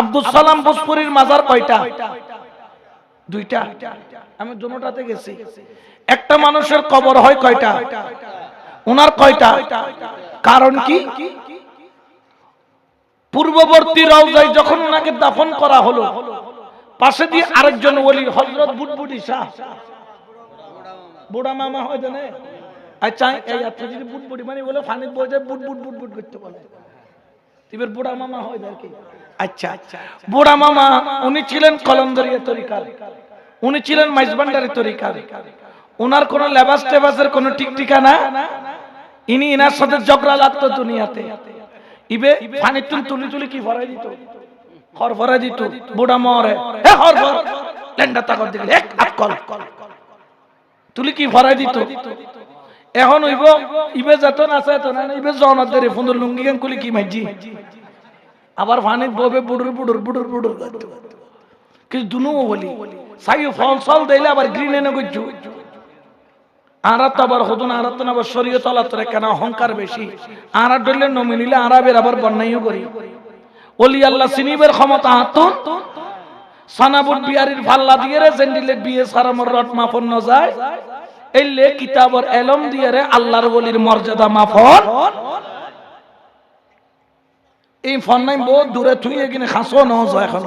আব্দুল সালাম ভোজপুরির মাজার কয়টা? দুইটা। আমি দুটাতে গেছি। একটা মানুষের কবর হয় কয়টা? ওনার কয়টা? কারণ কি? পূর্ববর্তী রওজায় যখন ওনাকে দাফন করা হলো, পাশে দিয়ে আরেকজন ওলি হজরত বুটবুটি শাহ। বুড়া মামা হয় জানে? আচ্ছা এই আচ্ছা যদি বুটবুটি মানে বলে ফানি বই যায় বুট বুট বুট বুট করতে বলে। এবার বুড়া মামা হয় আর কি। আচ্ছা বুড়া মামা, উনি ছিলেন কলন্দরিয়া তরিকার। উনি ছিলেন মাইজবান্ডারি তরিকার। ওনার কোন লেবাস টেবাসের কোন ঠিক ঠিকানা? ইনি ইনার সাথে ঝগড়া লাগতো দুনিয়াতে। ইবে পানি তুল তুলি তুলি কি ভরাই দিত? হর ভরাই দিত, বুড়া মরে। হে হর ভর। লেন্ডা তাকর দিকে এক আকল তুলি কি ভরাই দিত? এখন হইব, ইবে যত আছে এত না ইবে জনত দেরে ফুন্দর লুঙ্গি গান কুলি কি মাইজি? আবার ফানিত ববে বুড়ুর বুড়ুর বুড়ুর বুড়ুর কিন্তু দুনু বলি, সাই ফল সল দিলে আবার গ্রিন এনে গজ্জু। আরা তো আবার হদুন আরা তো আবার শরীয় তলাত রে কেন অহংকার বেশি। আরা ডলে নমিনিলে আরাবের আবার বন্যাইও করি। ওলি আল্লাহ সিনিবের ক্ষমতা হাতুন সানাবুট বিয়ারির ফাল্লা দিয়ে রে জেন্ডিলে বিয়ে সারামর রট মাফন ন যায়। এলে কিতাবর এলম দিয়ে রে, আল্লাহর বলির মর্যাদা মাফন। এই ফোন নাই বহুত দূরে থুই এখানে খাসো ন এখন।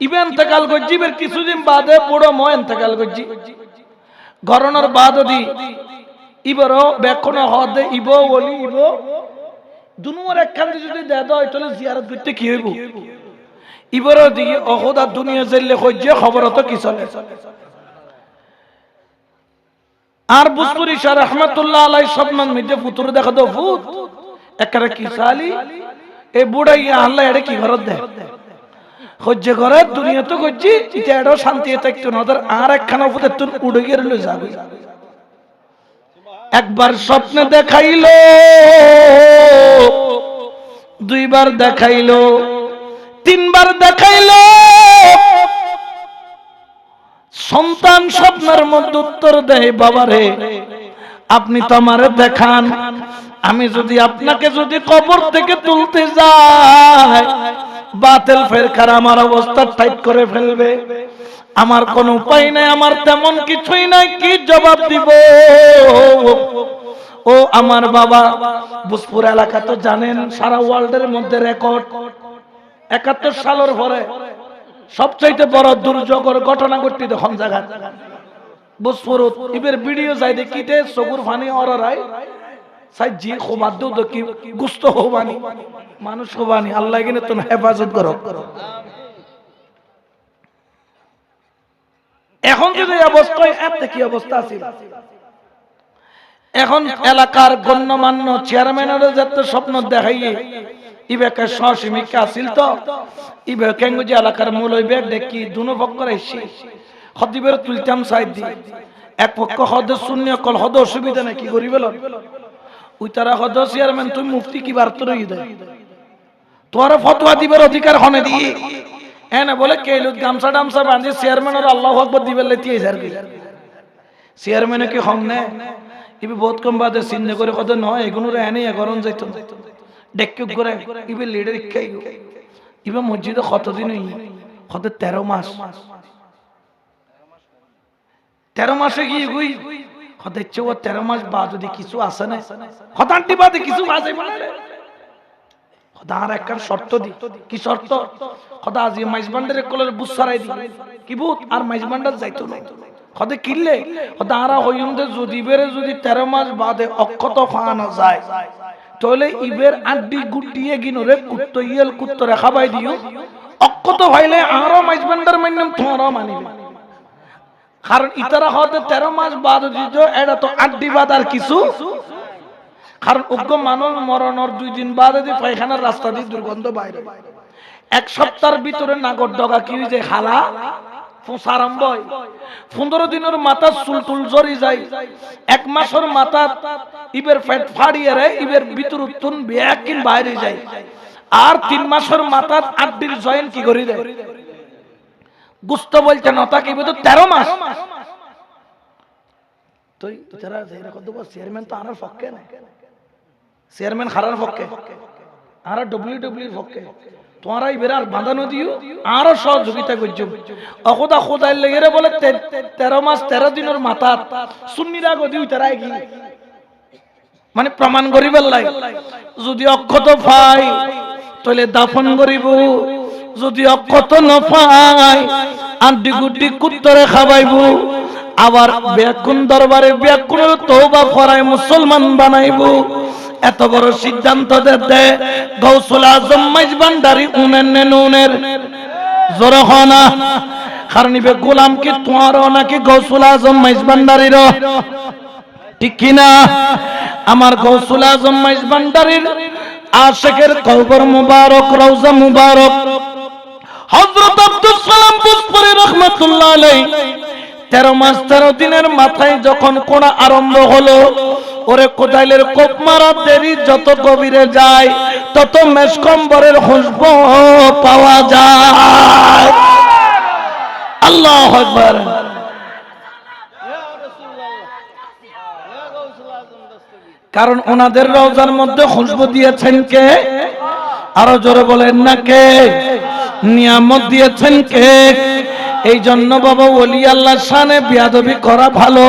ইবে এন্তেকাল করছি বের কিছুদিন বাদে বুড়ো ম এন্তেকাল করছি গরনার বাদ দি ইবরও বেক্ষণ হদে ইব বলি ইব। দুনুয়ার একখান দিয়ে যদি দেয় দাও তাহলে জিয়ারত করতে কি হইব? ইবরও দিকে অহদা দুনিয়া জেললে কইছে খবর তো কি চলে আর বুসপুরি শাহ রহমতুল্লাহ আলাই স্বপ্নন মিটে পুতুর দেখা দো ভূত। একারে কি সালি এই বুড়া ইয়া আল্লাহ এটা কি ঘরত দেয়? সহ্য করে দুনিয়া তো করছি এটা এটাও শান্তি থাকতো না ওদের আর একখানা উপরে তুন উড়ে গিয়ে রইল যাবে। একবার স্বপ্নে দেখাইলো দুইবার দেখাইলো তিনবার দেখাইলো। সন্তান স্বপ্নের মধ্যে উত্তর দেয় বাবারে আপনি তো আমারে দেখান। আমি যদি আপনাকে যদি কবর থেকে তুলতে যাই, বাতেল ফেরকার আমার অবস্থা টাইট করে ফেলবে। আমার কোন উপায় নাই, আমার তেমন কিছুই নাই, কি জবাব দিব? ও আমার বাবা বুসপুর এলাকা তো জানেন, সারা ওয়ার্ল্ডের মধ্যে রেকর্ড। একাত্তর সালের পরে সবচাইতে বড় দুর্যোগের ঘটনা ঘটতি তখন জায়গা বুসপুর ইবের ভিডিও যাই দেখিতে চকুর ফানি অরাই সাই জি খোবাদ দো কি গুস্ত হবানি? মানুষ হবানি আল্লাহ কিনে তুমি হেফাজত করো। এখন যদি অবস্থায় এত কি অবস্থা আছে? এখন এলাকার গণ্যমান্য চেয়ারম্যানেরও যাতে স্বপ্ন দেখাইয়ে ইবেকে সসীমিকা আসিল তো? ইবে কেঙ্গুজি এলাকার মূল ওই বেগ দেখি দুনো পক্ষ এসে। হদিবের তুলতাম সাইড দি এক পক্ষ হদ শূন্য কল হদ অসুবিধা নাই কি করি বলো ওই তারা হদ তুই মুফতি কি বার্তা রই দেয় তোর ফতোয়া দিবার অধিকার হনে দিয়ে হ্যাঁ না বলে কেলুত গামছা টামছা আল্লাহ আকবর দিবার লেতি আর কি? হং নে? ইবি বহুত কম বাদে চিন্তা করে কত নয় এগুলো এনে এগরণ যাইত। ডেকুক করে, ইবে লিডার ইকাই ইবে মসজিদে কতদিন কত তেরো মাস। তেরো মাসে গুই ইচ্ছে ও তেরো মাস বাদ যদি কিছু আসে না বাদে কিছু আসে শর্ত দি। কি শর্ত? মাইজবান্ডারে দি। কি বুত? আর মাইজবান্ডার যাইতো না। খদে কিনলে আরা হইন্দে যদি বেরে যদি তেরো মাস বাদে অক্ষত ফানো যায় তাহলে ইবের আড্ডি গুটিয়ে গিনরে কুত্ত ইয়েল কুত্ত রেখা বাই দিও। অক্ষত ভাইলে আরও মাইজবান্ডার মান্যম তোমারও মানিবে। কারণ ইতারা হতে তেরো মাস বাদ দিত এটা তো আড্ডি বাদ আর কিছু। কারণ উগ্র মানব মরণের দুই দিন বাদে দিয়ে পায়খানার রাস্তা দিয়ে দুর্গন্ধ বাইরে। এক সপ্তাহের ভিতরে নাগর ডগা কি যে হালা আর তিন মাসের মাথা আড্ডির জয়েন কি করি দেয়? গুস্ত বলছে নতা কি তেরো মাস। তো যারা চেয়ারম্যান তো আনার পক্ষে না। চেয়ারম্যান হারার পক্ষে। আর ডব্লিউ ডব্লিউর পক্ষে। তোমরা এবার আর বাঁধানো দিও আরও সহযোগিতা করছ। অকদা খোদাই বলে তেরো মাস, তেরো দিনের মাথা সুন্নিরা গদিও তারা কি? মানে প্রমাণ করিবার লাগে যদি অক্ষত পাই, তাহলে দাফন করিব। যদি অক্ষত নপাই আন্টি গুটি কুত্তরে খাবাইব, আবার ব্যাকুন দরবারে ব্যাকুনের তৌবা ফরাই মুসলমান বানাইব। এত বড় সিদ্ধান্ত দে গৌসুল আজম মাইজ ভান্ডারি উনের নেন উনের জোর হনা কারণ ইবে গোলাম কি তোমার নাকি গৌসুল আজম মাইজ ভান্ডারির ঠিক কিনা আমার গৌসুল আজম মাইজ ভান্ডারির আশেকের কবর মুবারক, রওজা মুবারক। হযরত আব্দুল সালাম বুসপুরি রহমাতুল্লাহ আলাইহি তেরো মাস, তেরো দিনের মাথায় যখন কোনা আরম্ভ হলো, ওরে কোদাইলের কোপ মারা দেরি যত গভীরে যায়, তত মেসকম্বরের খুশব পাওয়া যায়। আল্লাহ আকবার। কারণ ওনাদের রওজার মধ্যে খুশবু দিয়েছেন কে? আরও জোরে বলেন না কে? নিয়ামত দিয়েছেন কে? এই জন্য বাবা ওলি আল্লাহ শানে বিয়াদবি করা ভালো।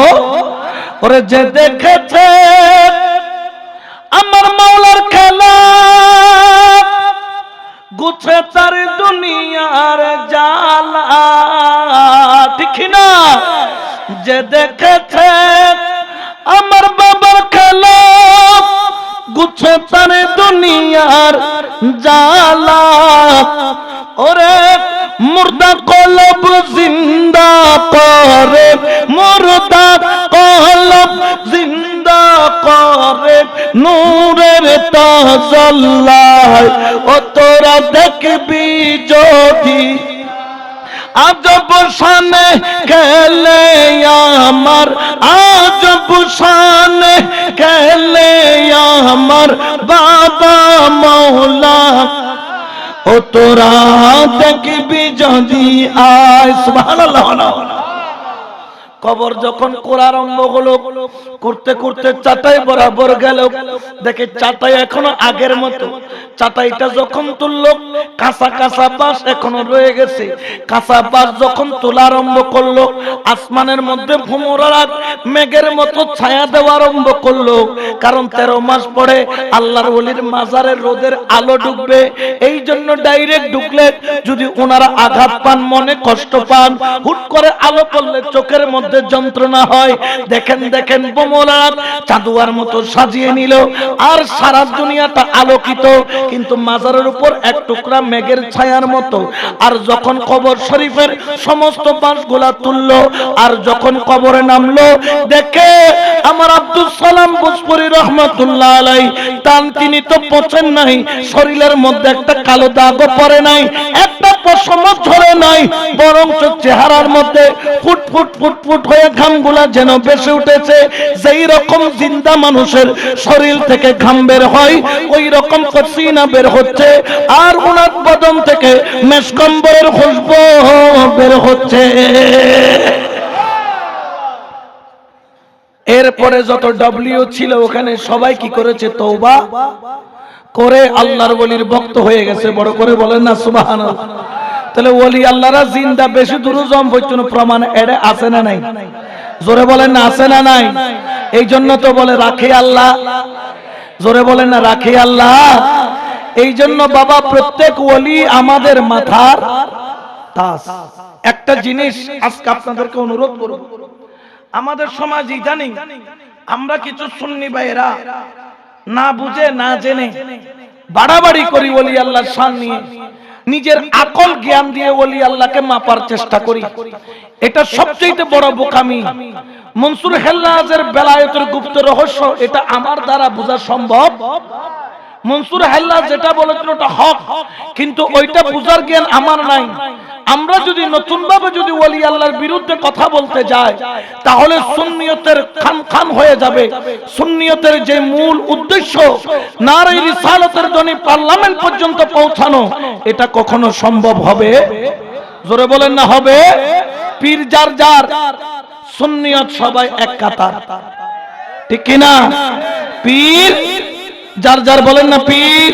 ওরে যে দেখেছে, আমার মাওলার খেলা, গুছে তার দুনিয়ার জালা ঠিক না যে দেখেছে, আমার বাবার খেলা, গুছে তার দুনিয়ার জালা ওরে মুর্দা কলব জিন্দা করে, মুর্দা কলব জিন্দা করে, নূরের তাজল্লায় ও তোরা দেখবি যদি আজব শানে খেলে আমার, আজব শানে খেলে আমার বাবা মৌলা। ও তোরা দেখবি যদি আয় সুবহানাল্লাহ কবর যখন করা আরম্ভ হলো, করতে করতে চাটাই বরাবর গেল। দেখে চাটাই এখনও আগের মতো। চাটাইটা যখন তুললো, কাঁচা কাঁচা বাস এখনও রয়ে গেছে। কাঁচা বাস যখন তোলা আরম্ভ করল, আসমানের মধ্যে ভুমরাত মেঘের মতো ছায়া দেওয়া আরম্ভ করল। কারণ তেরো মাস পরে আল্লাহর ওলির মাজারের রোদের আলো ডুববে। এই জন্য ডাইরেক্ট ঢুকলে যদি ওনারা আঘাত পান, মনে কষ্ট পান, হুট করে আলো পড়লে চোখের মধ্যে যন্ত্রণা হয়। দেখেন দেখেন, বোমলার চাঁদুয়ার মতো সাজিয়ে নিল। আর সারা দুনিয়াটা আলোকিত, কিন্তু মাজারের উপর এক টুকরা মেঘের ছায়ার মতো। আর যখন কবর শরীফের সমস্ত বাঁশগুলা তুললো, আর যখন কবরে নামলো, দেখে আমার আব্দুল সালাম বুসপুরি রহমতুল্লাহ আলাই তান তিনি তো পচেন নাই, শরীরের মধ্যে একটা কালো দাগও পড়ে নাই, একটা পশম ঝরে নাই, বরঞ্চ চেহারার মধ্যে ফুট ফুট ফুট ফুট হয়ে ঘামগুলা যেন বেসে উঠেছে, যেই রকম জিন্দা মানুষের শরীর থেকে ঘাম বের হয়, ওই রকম পসিনা বের হচ্ছে, আর উনার বদন থেকে মেসকম্বরের খুশবু বের হচ্ছে। এরপরে যত ডব্লিউ ছিল ওখানে সবাই কি করেছে? তৌবা করে আল্লাহর বলির ভক্ত হয়ে গেছে। বড় করে বলেন না সুবাহান তাহলে ওলি আল্লাহরা জিন্দা বেশি দূর জম বৈতন প্রমাণ এড়ে আছে না নাই? জোরে বলেন না, আছে না নাই? এই জন্য তো বলে, রাখে আল্লাহ। জোরে বলেন না, রাখে আল্লাহ। এই জন্য বাবা, প্রত্যেক ওলি আমাদের মাথার তাস। একটা জিনিস আজকে আপনাদেরকে অনুরোধ করব। আমাদের সমাজ ইদানিং, আমরা কিছু সুন্নি ভাইয়েরা না বুঝে, না জেনে বাড়াবাড়ি করি ওলি আল্লাহর শান নিয়ে। নিজের আকল জ্ঞান দিয়ে ওলি আল্লাহকে মাপার চেষ্টা করি। এটা সবচেয়ে বড় বোকামি। মনসুর হেল্লাজের বেলায়তের গুপ্ত রহস্য, এটা আমার দ্বারা বোঝা সম্ভব। মনসুর হেল্লা যেটা বলেছিল ওটা হক, কিন্তু ওইটা বুঝার জ্ঞান আমার নাই। আমরা যদি নতুন ভাবে যদি ওলি আল্লাহর বিরুদ্ধে কথা বলতে যাই, তাহলে সুন্নিয়তের খান খান হয়ে যাবে। সুন্নিয়তের যে মূল উদ্দেশ্য, নারী রিসালতের জন্য পার্লামেন্ট পর্যন্ত পৌঁছানো, এটা কখনো সম্ভব হবে? জোরে বলেন না, হবে। পীর যার যার, সুন্নিয়ত সবাই এক কাতার। ঠিক কিনা পীর যার যার বলেন না, পীর।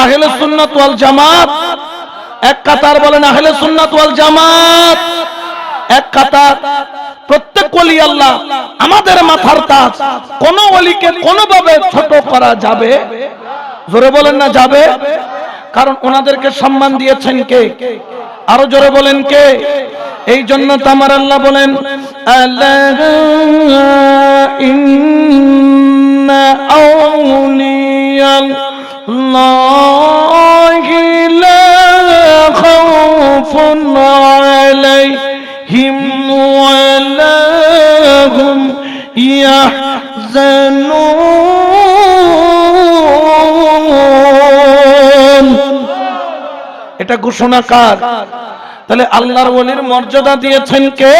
আহলে সুন্নাত ওয়াল জামাত এক কাতার বলেন আহলে সুন্নাত ওয়াল জামাত। এক কাতার। প্রত্যেক ওলি আল্লাহ আমাদের মাথার তাজ। কোন ওলিকে কোনোভাবে ছোট করা যাবে? জোরে বলেন না যাবে? কারণ ওনাদেরকে সম্মান দিয়েছেন কে? আরও জোরে বলেন কে? এই জন্য তো আমার আল্লাহ বলেন আল্লাহ خوف عليهم ولا هم يحزنون এটা ঘোষণা কার তাহলে আল্লাহর ওলির মর্যাদা দিয়েছেন কে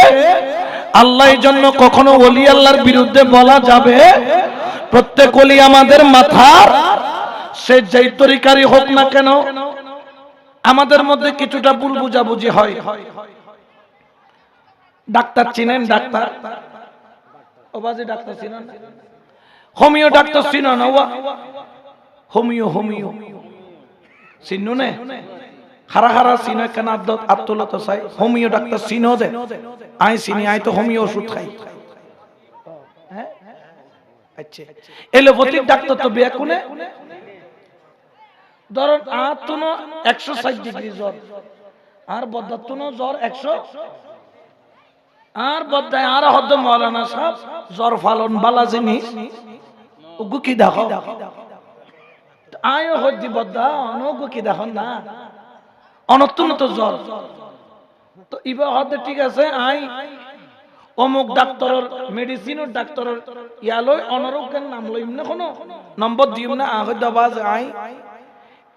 আল্লাহ এই জন্য কখনো ওলি আল্লাহর বিরুদ্ধে বলা যাবে প্রত্যেক ওলি আমাদের মাথার সে যেই তরিকারই হোক না কেন আমাদের মধ্যে কিছুটা ভুল বুঝাবুঝি হয়। ডাক্তার চিনেন ডাক্তার? ডাক্তার চিনেন হোমিও ডাক্তার চিনো না, ওয়া। Homeo homeo. চিনো নে? হারা হারা চিনো, কেন আত্মলত চাই? হোমিও ডাক্তার চিনো দে। আই চিনি, আই তো হোমিও ওষুধ খাই। হ্যাঁ? আচ্ছা। ডাক্তার তো বিয়া কোনে? ধরুন আর তো একশো ষাট ডিগ্রি জ্বর। আর বদ্দার তো জ্বর একশো। আর বদ্দায় আর হদ্দ মৌলানা সাহেব, জ্বর ফালন বালা জিনিস ওগু কি দেখো? হদ্দি বদ্দা অনগু কি দেখো না? অনতুন জ্বর। তো ইবা হদ্দে ঠিক আছে, আই অমুক ডাক্তরের মেডিসিনের ডাক্তরের ইয়ালই অনরোগের নাম লইম না কোনো? নম্বর দিম না আহ দবাজ আই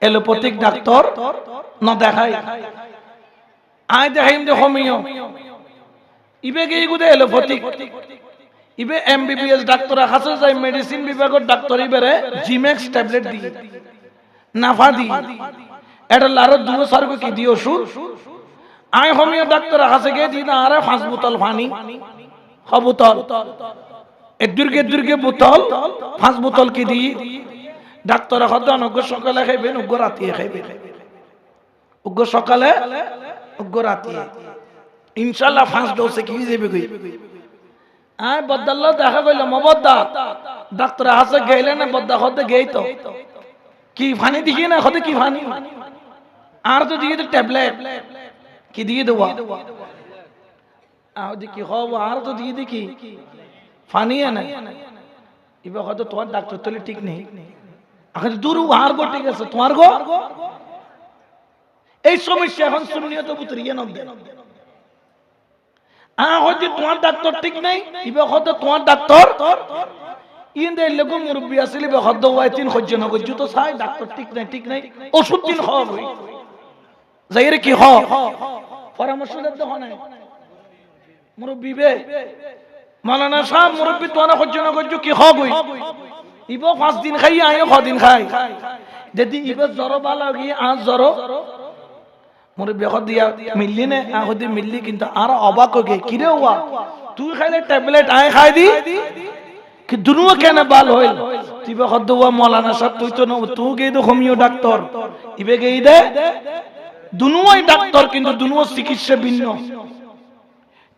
এলোপ্যাথিক ডাক্তার না দেখাই আই দেখাইম যে হোমিও। ইবে গিয়ে গুদে এলোপ্যাথিক? ইবে এমবিবিএস ডাক্তার হাসে যায় মেডিসিন বিভাগের ডাক্তার ইবেরে জিমেক্স ট্যাবলেট দি, নাফা দি। এটা লারো দুও সারগো কি দি ওষুধ আই হোমিও ডাক্তার হাসে গিয়ে দি না আরে পাঁচ বোতল পানি হ বোতল। এদুরকে এদুরকে বোতল পাঁচ বোতল কি দি? ডাক্তার হদ্দ অনগ্য সকালে খাইবেন, উগ্র রাতিয়ে খাইবেন। উগ্র সকালে, উগ্র রাতিয়ে। ইনশাল্লাহ ফার্স্ট ডোসে কি যাবে কই? আয় বদ্দাল্লাহ, দেখা কইল মবদ্দা ডাক্তার হাসে গেলে না, বদ্দা হতে গেই তো কি ফানি দিকে না হতে কি ফানি? আর তো দিয়ে ট্যাবলেট, কি দিয়ে দেবো? আহ কি হব, আর তো দিয়ে দেখি। ফানি না এবার হয়তো তোমার ডাক্তার তলে ঠিক নেই। তোমার এই সমস্যা এখন তোমার ডাক্তার ঠিক নাই, ইবে হয়তো তোমার ডাক্তার। ইন দে লগো আসলে বে হদ্দ ওয়াই তিন হজ্জ না গজ্জু তো সাই ডাক্তার ঠিক নাই কি হয় মুরব্বি মুরব্বি তোনা হজ্জ না কি হ ইব পাঁচ দিন খাই আয়ো ছ দিন খাই। যদি ইব জ্বর বালা গিয়ে আজ জ্বর মোর বেহ দিয়া মিললি নে আহদি মিললি, কিন্তু আর অবাক হয়ে গিয়ে কিরে হওয়া তুই খাইলে ট্যাবলেট আয় খাই দি। কি দুনুয়া কেন বাল হইল তুই বেহ দেওয়া মৌলানা সাহেব তুই তো তুই গেই তো হোমিও ডাক্তার ইবে গেই দে। দুনুয়াই ডাক্তার কিন্তু দুনুয়া চিকিৎসা ভিন্ন।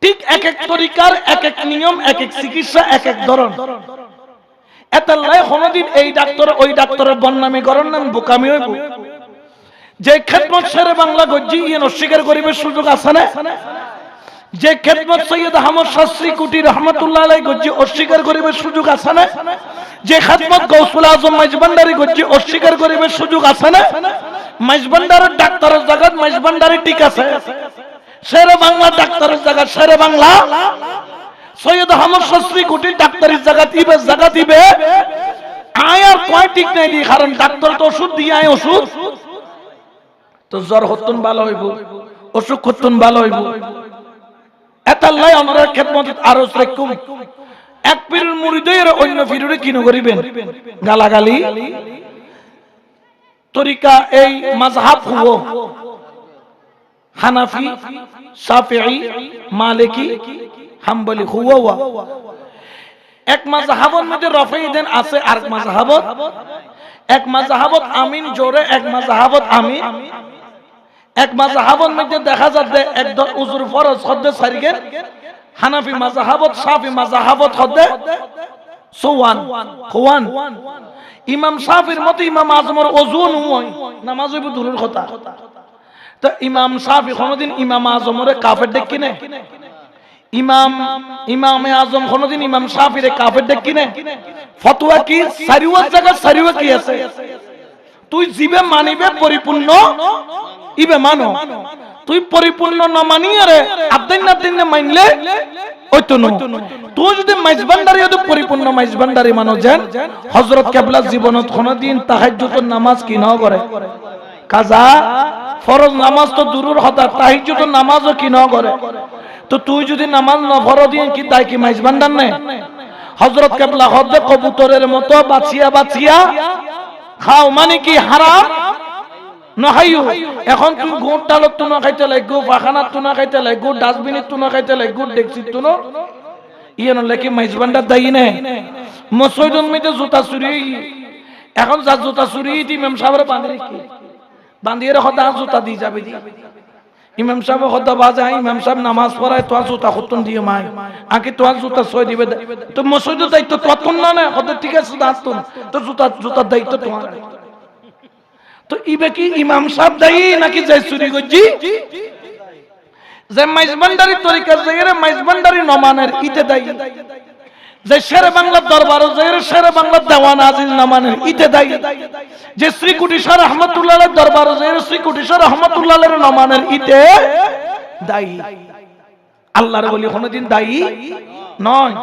ঠিক এক এক তরিকার এক এক নিয়ম, এক এক চিকিৎসা, এক এক ধরন এতাল্লাই কোনদিন সুযোগ আছে না? যে খেদমত সৈয়দ আহমদ শাস্ত্রী অস্বীকার করিবার সুযোগ আছে না? যে খেদমত গৌসুল আজম মাইজবান্ডারি গজ্জি অস্বীকার করিবার সুযোগ আছে না? মাইজবান্ডারের ডাক্তারের জায়গাত মাইজবান্ডারি ঠিক আছে। সেরে বাংলা ডাক্তারের জায়গা সেরে বাংলা সৈয়দ আহমদ শাস্ত্রী কুটি ডাক্তারের জায়গা দিবে জায়গা দিবে। আয় আর কয় ঠিক নাই দি কারণ ডাক্তার তো ওষুধ দিয়ে আয় ওষুধ। তো জ্বর হতুন ভালো হইব, অসুখ হতুন ভালো হইব। এতাল্লাই আমরা খেদমত আরও রাখুম। এক পীরের মুরিদের অন্য পীরের কিনো করিবেন? গালাগালি। তরিকা এই মাযহাব হুও হানাফি, শাফিঈ, মালিকি হাম্বলি হুয়া এক মাযহাবের মধ্যে রফাই দেন আছে আর এক মাযহাবত। এক মাজাহাবত আমিন জোরে, এক মাজাহাবত আমি এক মাজাহাবত মধ্যে দেখা যাচ্ছে একদম উজুর ফরজ হদ্দে সারিগে। হানাফি মাজাহাবত সাফি মাজাহাবত হদ্দে সোয়ান, খোয়ান। ইমাম সাফির মতো ইমাম আজমর ওজন নামাজ হইব দূরের কথা। তো ইমাম সাফি কোনদিন ইমাম আজমরে কাফের ডেক কিনে? ইমাম, ইমামে আজম কোনদিন ইমাম সাফিরে কাফের ডেক কিনে ফতোয়া কি? সারিওয়ার জায়গা সারিওয়া কি আছে? তুই জিবে মানিবে পরিপূর্ণ? ইবে মানো? তুই পরিপূর্ণ না মানিয়ে রে আদিন না মানলে ওই তো নয়। যদি মাইজবান্ডারি যদি পরিপূর্ণ মাইজবান্ডারি মানো যেন, হযরত কেবলা জীবনত কোনদিন তাহাজ্জুদের নামাজ কি ন করে? কাজা, ফরজ নামাজ তো দূরের হতা তাহাজ্জুদের নামাজও কি ন করে? তো তুই যদি নামাজ ন ফরজ দিয়ে কি তাই কি মাইজবান্ডার নেই হযরত কেবলা হদ্দে কবুতরের মতো বাছিয়া বাছিয়া খাও মানে কি হারাম? নখাইও এখন তুই গোট ডালত তো না খাইতে লাগবো পাখানাত তো না খাইতে লাগবো, ডাস্টবিনের তো না খাইতে লাগবো ডেকচিত তো না? ইয়ে নলে কি মাইজবান্ডার দায়ী নে। মসজিদুল মিতে জুতা চুরি। এখন যা জুতা চুরি দি ইমাম সাহেবের কি? বাঁধিয়ে সদা জুতা দি যাবে ইমাম সাহেব সদা বাজা ইমাম সাহেব নামাজ পড়ায়, তোয়া জুতা খুতুন দিয়ে মাই আগে তোয়া জুতা ছয় দিবে তো মসজিদের দায়িত্ব তোর না না? সদা ঠিক আছে দাঁতুন তো জুতা জুতার দায়িত্ব তোমার তো ইবে কি ইমাম সাহেব দায়ী নাকি যাই চুরি করছি? যে মাইজবান্ডারি তরিকার জায়গায় মাইজবান্ডারি নমানের, ইতে দায়ী। যে শেরে বাংলার দরবার, যে শেরে বাংলার দেওয়ান আজিজ নামানের ইতে দায়ী। যে শ্রী কুটিশ্বর রহমতুল্লাহ দরবার, যে শ্রী কুটিশ্বর রহমতুল্লাহ নমানের ইতে দায়ী। আল্লাহর বলি কোনোদিন দায়ী নয়।